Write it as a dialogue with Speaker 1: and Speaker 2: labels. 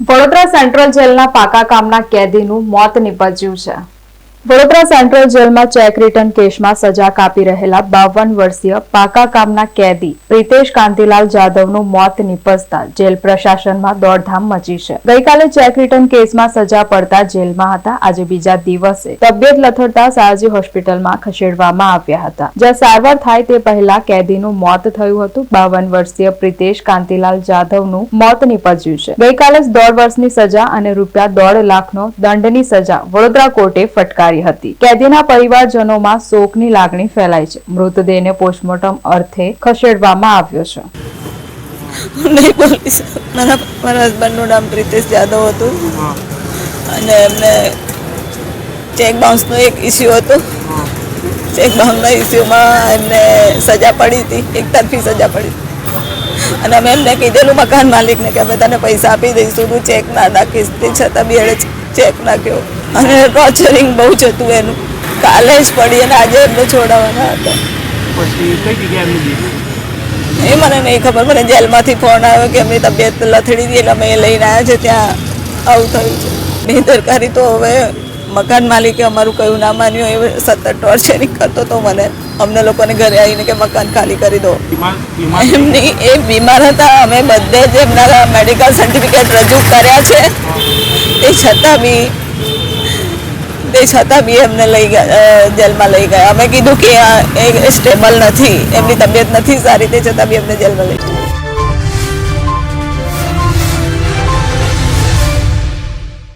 Speaker 1: Vadodara central જેલના પાકા કામના કેદીનું મોત નિપજ્યું છે. વડોદરા સેન્ટ્રલ જેલમાં ચેક રિટર્ન કેસમાં સજા કાપી રહેલા બાવન વર્ષીય પાકા કામના કેદી પ્રિતેશ કાંતિલાલ જાદવનું મોત નિપજતા જેલ પ્રશાસનમાં દોડધામ મચી છે. ગઈકાલે ચેક રિટર્ન કેસમાં સજા પડતા જેલમાં હતા. આજે બીજા દિવસે તબિયત લથડતા સાયાજી હોસ્પિટલમાં ખસેડવામાં આવ્યા હતા. જ્યાં સારવાર થાય તે પહેલા કેદીનું મોત થયું હતું. બાવન વર્ષીય પ્રિતેશ કાંતિલાલ જાધવનું મોત નીપજ્યું છે. ગઈકાલે દોઢ વર્ષની સજા અને રૂપિયા દોઢ લાખનો દંડની સજા વડોદરા કોર્ટે ફટકારી હતી. કેદીના પરિવારજનોમાં શોકની લાગણી ફેલાઈ છે. મૃતદેહને પોસ્ટમોર્ટમ અર્થે ખસેડવામાં આવ્યો છે.
Speaker 2: હતું. ચેક બાઉન્સનો એક એમને સજા પડી હતી. એક સજા પડી અને અમે એમને કીધેલું મકાન માલિકને કે અમે તને પૈસા આપી દઈશું. ચેક ના નાખીશ. તે છતાં બી એણે ચેક નાખ્યો અને ટોર્ચરિંગ બહુ જ હતું એનું. કાલે જ પડી અને આજે એમને છોડાવવાના હતા.
Speaker 3: પછી કઈ જગ્યાએ
Speaker 2: એ મને નહીં ખબર. મને જેલમાંથી ફોન આવ્યો કે એમની તબિયત લથડી હતી એટલે અમે એ લઈને આવ્યા છે. ત્યાં આવું થયું છે. બેદરકારી તો હવે મકાન માલિકે અમારું કયું ના માન્યું એ સતત ટોર્ચરિંગ કરતો તો મને અમને લોકોને ઘરે આવીને કે મકાન ખાલી કરી દો. એમની એ બીમાર હતા. અમે બધે જ એમના મેડિકલ સર્ટિફિકેટ રજૂ કર્યા છે. તે છતાં બી તે છતાં બી એમને લઈ ગયા જેલમાં લઈ ગયા. અમે કીધું કે આ સ્ટેબલ નથી, એમની તબિયત નથી સારી, તે છતાં બી એમને જેલમાં લઈ ગયા.